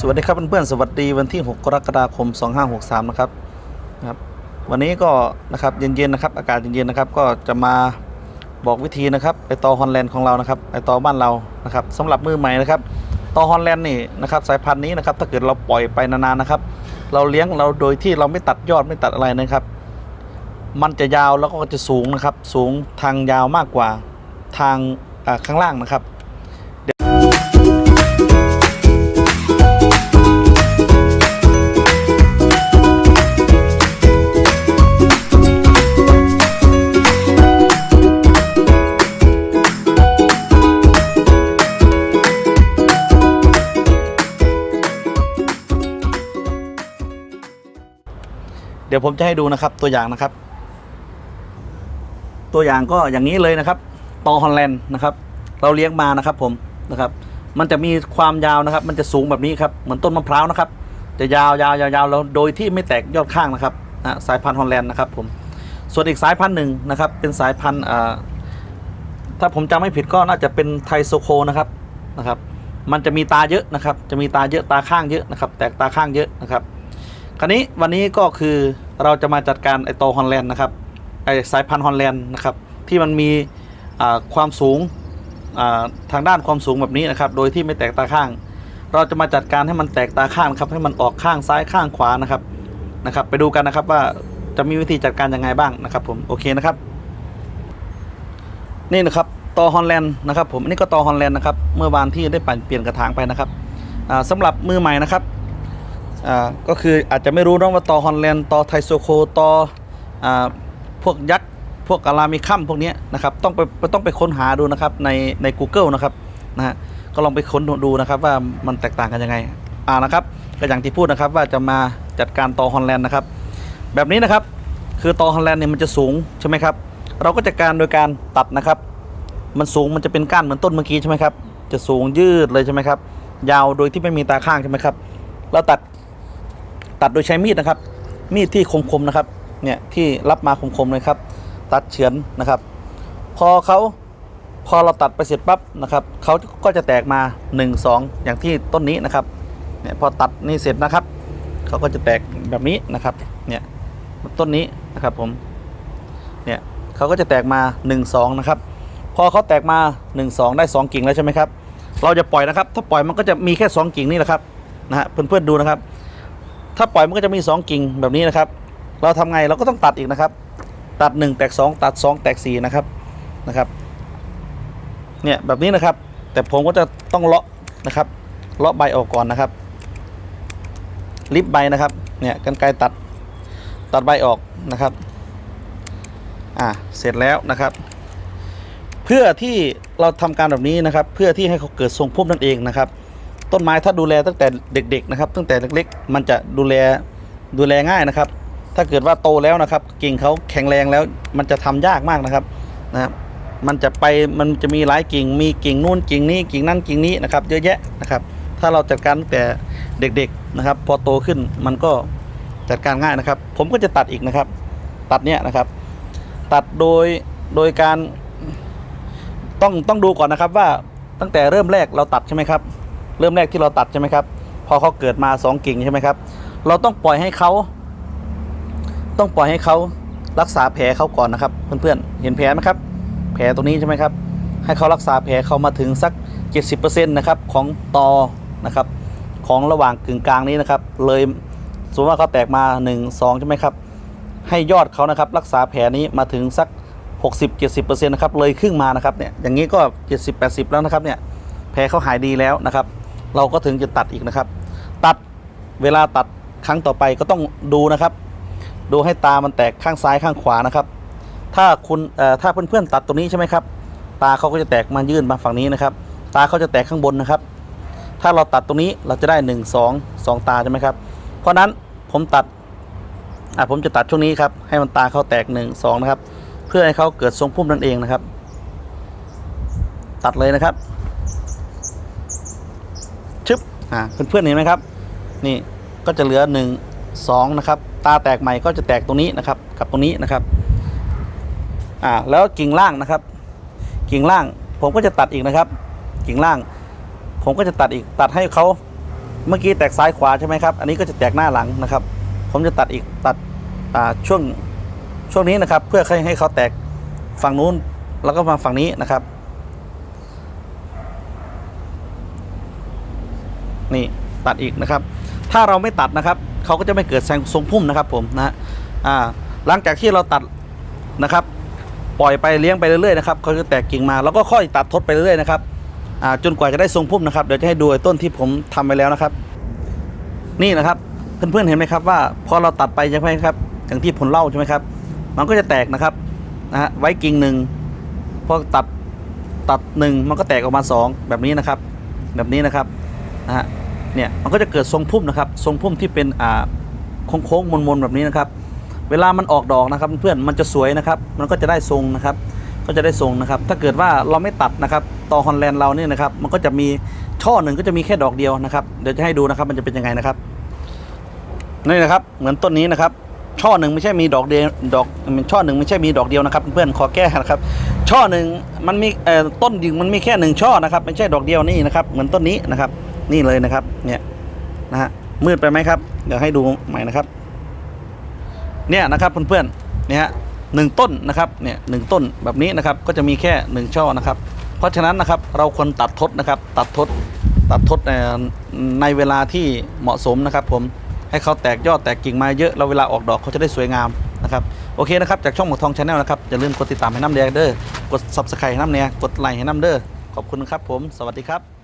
สวัสดีครับเพื่อนๆสวัสดีวันที่ 6 กรกฎาคม 2563 นะครับนะครับวันนี้ก็นะครับเย็นๆนะครับอากาศเย็นๆนะครับก็จะมาบอกวิธีนะครับไอตอฮอลแลนด์ของเรานะครับไอตอบ้านเรานะครับสำหรับมือใหม่นะครับตอฮอลแลนด์นี่นะครับสายพันธุ์นี้นะครับถ้าเกิดเราปล่อยไปนานๆนะครับ เราเลี้ยงเราโดยที่เราไม่ตัดยอดไม่ตัดอะไรนะครับ มันจะยาวแล้วก็จะสูงนะครับสูงทางยาวมากกว่าทางข้างล่างนะครับ ดี๋ยวผมจะให้ดูนะครับตัวอย่างนะครับ ตัวอย่างก็อย่างนี้เลยนะครับตอฮอลแลนด์นะครับ เราเลี้ยงมานะครับผมนะครับ มันจะมีความยาวนะครับ มันจะสูงแบบนี้ครับเหมือนต้นมะพร้าวนะครับ จะยาวยาวยาวยาวแล้วโดยที่ไม่แตกยอดข้างนะครับอะสายพันธุ์ฮอลแลนด์นะครับผมส่วนอีกสายพันธุ์หนึ่งนะครับ เป็นสายพันธุ์ถ้าผมจำไม่ผิดก็น่าจะเป็นไทโซโคนะครับนะครับ มันจะมีตาเยอะนะครับ จะมีตาเยอะตาข้างเยอะนะครับ แตกตาข้างเยอะนะครับ คราวนี้วันนี้ก็คือเราจะมาจัดการไอโตฮอลแลนด์นะครับไอสายพันธุ์ฮอลแลนด์นะครับที่มันมีความสูงทางด้านความสูงแบบนี้นะครับ โดยที่ไม่แตกตาข้าง เราจะมาจัดการให้มันแตกตาข้างครับให้มันออกข้างซ้ายข้างขวานะครับนะครับ ไปดูกันนะครับว่าจะมีวิธีจัดการยังไงบ้างนะครับ ผมโอเคนะครับ นี่นะครับตอฮอลแลนด์นะครับ ผมอันนี้ก็ตอฮอลแลนด์นะครับเมื่อวานที่ได้ปั่นเปลี่ยนกระถางไปนะครับอ่าสำหรับมือใหม่นะครับ อ่าก็คืออาจจะไม่รู้นะว่าตอฮอลแลนด์ตอไทโซโคตออ่าพวกยักษ์พวกอารามิคัมพวกนี้นะครับต้องไปต้องไปค้นหาดูนะครับในใน Google นะครับนะฮะก็ลองไปค้นดูนะครับว่ามันแตกต่างกันยังไงอ่านะครับก็อย่างที่พูดนะครับว่าจะมาจัดการตอฮอลแลนด์นะครับ แบบนี้นะครับคือตอฮอลแลนด์เนี่ยมันจะสูงใช่ไหมครับเราก็จัดการโดยการตัดนะครับ มันสูงมันจะเป็นก้านเหมือนต้นเมื่อกี้ใช่ไหมครับจะสูงยืดเลยใช่ไหมครับยาวโดยที่ไม่มีตาข้างใช่ไหมครับเราตัด ตัดโดยใช้มีดนะครับ มีดที่คมๆนะครับเนี่ยที่รับมาคมๆเลยครับ ตัดเฉือนนะครับ พอเขาพอเราตัดไปเสร็จปั๊บนะครับเขาก็จะแตกมา 1 2 อย่างที่ต้นนี้นะครับเนี่ยพอตัดนี่เสร็จนะครับเขาก็จะแตกแบบนี้นะครับเนี่ยต้นนี้นะครับผมเนี่ยเขาก็จะแตกมา 1 2 นะครับ พอเขาแตกมา 1 2 ได้ 2 กิ่งแล้วใช่ไหมครับ เราจะปล่อยนะครับ ถ้าปล่อยมันก็จะมีแค่ 2 กิ่งนี่แหละครับนะฮะเพื่อนๆดูนะครับ ถ้าปล่อยมันก็จะมี 2 กิ่งแบบนี้นะครับ เราทำไงเราก็ต้องตัดอีกนะครับ ตัด 1 แตก 2 ตัด 2 แตก4นะครับนะครับเนี่ยแบบนี้นะครับ แต่ผมก็จะต้องเลาะนะครับเลาะใบออกก่อนนะครับลิบใบนะครับเนี่ยกันไกรตัดตัดใบออกนะครับอ่าเสร็จแล้วนะครับ เพื่อที่เราทำการแบบนี้นะครับ เพื่อที่ให้เขาเกิดทรงพุ่มนั่นเองนะครับ ต้นไม้ถ้าดูแลตั้งแต่เด็ก ๆ นะครับ ตั้งแต่เล็กๆ มันจะดูแลดูแลง่ายนะครับ ถ้าเกิดว่าโตแล้วนะครับ กิ่งเขาแข็งแรงแล้วมันจะทำยากมากนะครับนะครับมันจะไปมันจะมีหลายกิ่ง มีกิ่งนู่นกิ่งนี้กิ่งนั่นกิ่งนี้นะครับ เยอะแยะนะครับ ถ้าเราจัดการตั้งแต่เด็กๆนะครับ พอโตขึ้นมันก็จัดการง่ายนะครับ ผมก็จะตัดอีกนะครับ ตัดเนี้ยนะครับ ตัดโดยโดยการต้องต้องดูก่อนนะครับว่าตั้งแต่เริ่มแรกเราตัดใช่ไหมครับ เริ่มแรกที่เราตัดใช่ไหมครับ พอเขาเกิดมาสองกิ่งใช่ไหมครับ เราต้องปล่อยให้เขา ต้องปล่อยให้เขารักษาแผลเขาก่อนนะครับ เพื่อนๆ เห็นแผลไหมครับ แผลตรงนี้ใช่ไหมครับ ให้เขารักษาแผลเขามาถึงสัก 70%นะครับของตอนะครับ ของระหว่างกึ่งกลางนี้นะครับ เลยสมมติว่าเขาแตกมา 1 2 ใช่ไหมครับ ให้ยอดเขานะครับรักษาแผลนี้มาถึงสัก 60-70%นะครับเลยครึ่งมานะครับเนี่ยอย่างนี้ก็ 70-80 แล้วนะครับเนี่ยแผลเขาหายดีแล้วนะครับ เราก็ถึงจะตัดอีกนะครับ ตัดเวลาตัดครั้งต่อไปก็ต้องดูนะครับ ดูให้ตามันแตกข้างซ้ายข้างขวานะครับ ถ้าคุณถ้าเพื่อนๆตัดตรงนี้ใช่ไหมครับ ตาเขาก็จะแตกมายื่นมาฝั่งนี้นะครับ ตาเขาจะแตกข้างบนนะครับ ถ้าเราตัดตรงนี้เราจะได้ 1 2 2 ตาใช่ไหมครับ เพราะนั้นผมตัดอะผมจะตัดช่วงนี้ครับให้มันตาเขาแตก 1 2 นะครับ เพื่อให้เขาเกิดทรงพุ่มนั่นเองนะครับ ตัดเลยนะครับ อ่าเพื่อนๆเห็นไหมครับ นี่ก็จะเหลือ 1 2 นะครับ ตาแตกใหม่ก็จะแตกตรงนี้นะครับ กับตรงนี้นะครับอ่าแล้วกิ่งล่างนะครับ กิ่งล่างผมก็จะตัดอีกนะครับ กิ่งล่าง ผมก็จะตัดอีกตัดให้เขาเมื่อกี้แตกซ้ายขวาใช่ไหมครับ อันนี้ก็จะแตกหน้าหลังนะครับ ผมจะตัดอีกตัดอ่าช่วงช่วงนี้นะครับ เพื่อให้ให้เขาแตกฝั่งนู้นแล้วก็มาฝั่งนี้นะครับ นี่ตัดอีกนะครับ ถ้าเราไม่ตัดนะครับเขาก็จะไม่เกิดแสงทรงพุ่มนะครับผมนะฮะอ่าหลังจากที่เราตัดนะครับ ปล่อยไปเลี้ยงไปเรื่อยๆนะครับเขาจะแตกกิ่งมาแล้วก็ค่อยตัดทดไปเรื่อยๆนะครับอ่าจนกว่าจะได้ทรงพุ่มนะครับเดี๋ยวจะให้ดูต้นที่ผมทำไปแล้วนะครับ นี่นะครับเพื่อนๆเห็นไหมครับว่าพอเราตัดไปใช่ไหมครับ อย่างที่ผมเล่าใช่ไหมครับ มันก็จะแตกนะครับนะฮะไว้กิ่งหนึ่งพอตัดตัดหนึ่งมันก็แตกออกมาสองแบบนี้นะครับ แบบนี้นะครับนะฮะ เนี่ยมันก็จะเกิดทรงพุ่มนะครับ ทรงพุ่มที่เป็นอ่าโค้งๆมนๆแบบนี้นะครับ เวลามันออกดอกนะครับเพื่อนมันจะสวยนะครับ มันก็จะได้ทรงนะครับ ก็จะได้ทรงนะครับ ถ้าเกิดว่าเราไม่ตัดนะครับตอฮอนแลนด์เราเนี่ยนะครับ มันก็จะมีช่อหนึ่งก็จะมีแค่ดอกเดียวนะครับ เดี๋ยวจะให้ดูนะครับ มันจะเป็นยังไงนะครับนี่นะครับ เหมือนต้นนี้นะครับ ช่อหนึ่งไม่ใช่มีดอกเดียวดอกมันช่อหนึ่งไม่ใช่มีดอกเดียวนะครับ เพื่อนขอแก้นะครับช่อหนึ่งมันมีต้นยิงมันมีแค่หนึ่งช่อนะครับไม่ใช่ดอกเดียวนี่นะครับ เหมือนต้นนี้นะครับ นี่เลยนะครับ เนี่ยนะฮะมืดไปไหมครับ เดี๋ยวให้ดูใหม่นะครับ เนี่ยนะครับเพื่อนๆเนี่ยฮะหนึ่งต้นนะครับเนี่ยหนึ่งต้นแบบนี้นะครับก็จะมีแค่หนึ่งช่อนะครับ เพราะฉะนั้นนะครับเราควรตัดทดนะครับ ตัดทดตัดทดในในเวลาที่เหมาะสมนะครับ ผมให้เขาแตกยอดแตกกิ่งมาเยอะแล้วเวลาออกดอกเขาจะได้สวยงามนะครับโอเคนะครับจากช่องหมวกทองชาแนลนะครับอย่าลืมกดติดตามให้น้ำแดงเด้อกด subscribe ให้น้ำแดงกดไลค์ให้น้ำเด้อขอบคุณครับผม สวัสดีครับ